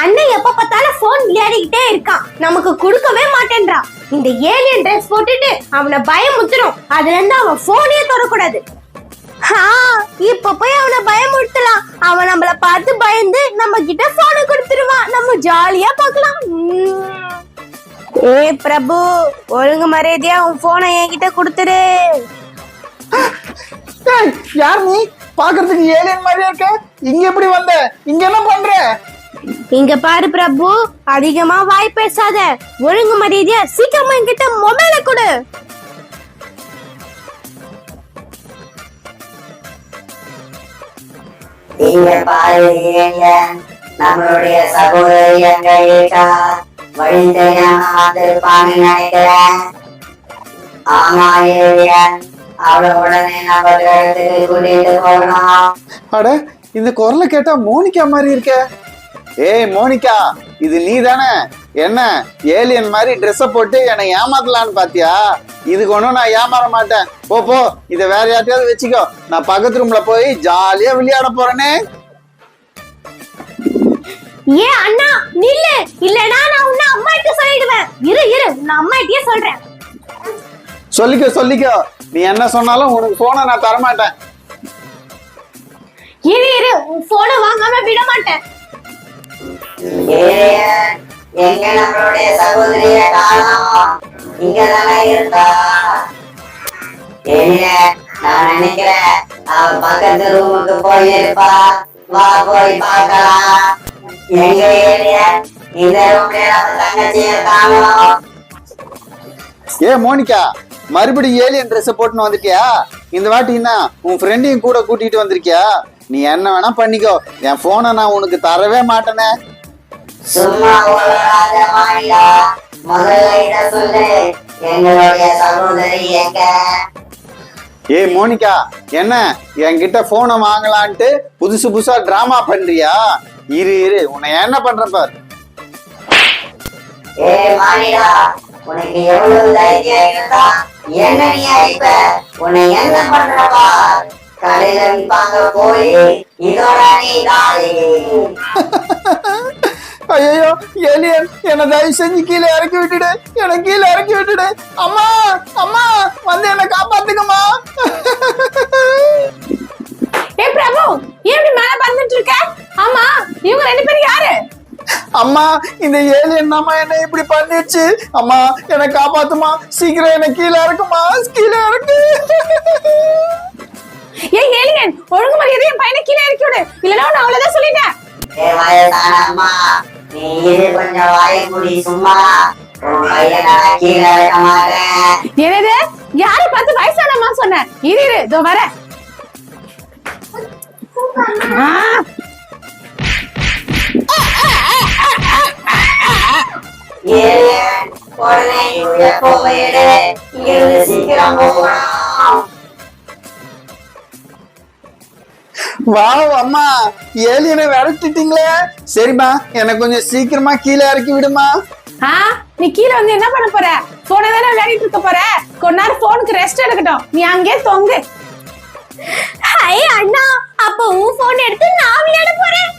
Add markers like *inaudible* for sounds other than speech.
அண்ணன் எப்ப பார்த்தாலும் போன் விளையாடிக்கிட்டே இருக்கான். நமக்கு கொடுக்கவே மாட்டேன்றான். இந்த ஏலியன் ட்ரெஸ் போட்டுட்டு அவனை பயமுத்துரும். அதுல இருந்து அவன் போனே தொடக்கூடாது ஆ, இப்ப போய் அவனை பயமுறுத்தலாம். அவன் நம்மள பார்த்து பயந்து நம்ம கிட்ட போனை கொடுத்துருவான். நம்ம ஜாலியா பார்க்கலாம். உம். ஏ பிரபு ஒழுங்கு மரியாதையா உன் போனை என்கிட்ட கொடுத்துரு. யார் நீ? பாக்குறதுக்கு ஏலியன் மாதிரியா இருக்க? இங்க எப்படி வந்த? இங்க என்ன பண்ற? இங்க பாரு பிரபு அதிகமா வாய் பேசாத. ஒழுங்கு மரியாதையா சீக்கிரமா என்கிட்ட மொபைல கொடு. இங்க பாரு ஏலியன் நம்மளுடைய சகோதரி அங்க இருக்கா வழி தெரியாம வந்திருப்பான்னு நினைக்கிறேன். ஆமா ஏலியன் அவளை உடனே நம்ம இடத்துக்கு கூட்டிட்டு போகணும். அட இந்த குரலை கேட்டா மோனிகா மாதிரி இருக்க. ஏய் மோனிகா இது நீ தானே என்ன ஏலியன் மாதிரி ட்ரெஸ்ஸ போட்டு என்னை ஏமாத்தலான்னு பாத்தியா? இதுக்கு ஒன்றும் நான் ஏமாற மாட்டேன். போ போ இதை வேற யார்ட்டையாவது வச்சுக்கோ. நான் பக்கத்து ரூம்ல போய் ஜாலியா விளையாட போறேனே. ஏ அண்ணா நில்லு. இல்லனா நான் உன்னை அம்மா கிட்ட சொல்லிடுவேன். இரு இரு நான் அம்மா கிட்டயே சொல்றேன். சொல்லிக்கோ சொல்லிக்கோ. நீ என்ன சொன்னாலும் உனக்கு போனை நான் தரமாட்டேன். இரு இரு உன் போனை வாங்காம விட மாட்டேன் எங்க நம்மளுடைய சகோதரிய நான் நினைக்கிறேன் அவ பக்கத்து ரூமுக்கு போயிருப்பா. வா போய் பார்க்கலாம். எங்க இந்த ரூம்ல நம்ம ஏ மோனிகா மறுபடியும் ஏலியன் ட்ரெஸ் போட்டுன்னு வந்துட்டியா இந்த வாட்டி என்ன உன் ஃப்ரெண்டையும் கூட கூட்டிட்டு வந்திருக்கியா? நீ என்ன வேணா பண்ணிக்கோ. என் போனை நான் உனக்கு தரவே மாட்டேனே. சும்மா உலகாத மாடியா முதல்ல இத சொல்லு. எங்களுடைய சகோதரி எங்க? ஏ மோனிகா என்ன? என்கிட்ட போனை வாங்கலான்ட்டு புதுசு புதுசா டிராமா பண்றியா? இரு இரு. உன்னை என்ன பண்றேன் பார். ஏ மானிடா உனக்கு எவ்வளவு தைரியம் இருந்தா என்ன நீ அடிப்ப? உன்னை என்ன பண்றப்பா கடையில விற்பாங்க போய் இதோட நீ காலி *laughs* ஐயோ ஏலியன் என்ன தயவு செஞ்சு கீழே இறக்கி விட்டுடு. என்ன கீழே இறக்கி விட்டுடு. அம்மா அம்மா வந்து என்ன காப்பாத்துக்கம்மா *laughs* ஏ பிரபு ஏன் இப்படி மேல பறந்துட்டு இருக்க? ஆமா இவங்க ரெண்டு பேரும் யாரு? அம்மா இந்த ஏலியன் அம்மா என்ன இப்படி பண்ணிடுச்சு. அம்மா என்னை காப்பாத்துமா. சீக்கிரம் என்ன கீழே இறக்குமா. கீழே இறக்கு. *laughs* ஏலியன் ஒழுங்கு மரியாதை என் பையனை கீழே இறக்கி விடு. இல்லனா நான் அவ்வளவுதான் சொல்லிட்டேன். ஏ நீ இது கொஞ்சம் வாயை மூடி சும்மா என்னது? யாரை பார்த்து வயசானம்மா சொன்ன? இரு இரு இதோ வர. உடனே போயிடு சீக்கிரம் போகணும். வாவ் அம்மா ஏலியனை விரட்டிட்டீங்களே. சரிம்மா என்னை கொஞ்சம் சீக்கிரமா கீழே இறக்கி விடுமா. ஆ நீ கீழே வந்து என்ன பண்ண போற? போனை தானே விளையாடிட்டு இருக்க போற? கொஞ்ச நேரம் போனுக்கு ரெஸ்ட் எடுக்கட்டும். நீ அங்கேயே தொங்கு. ஹாய் அண்ணா. அப்ப உன் போன் எடுத்து நான் விளையாட போறேன்.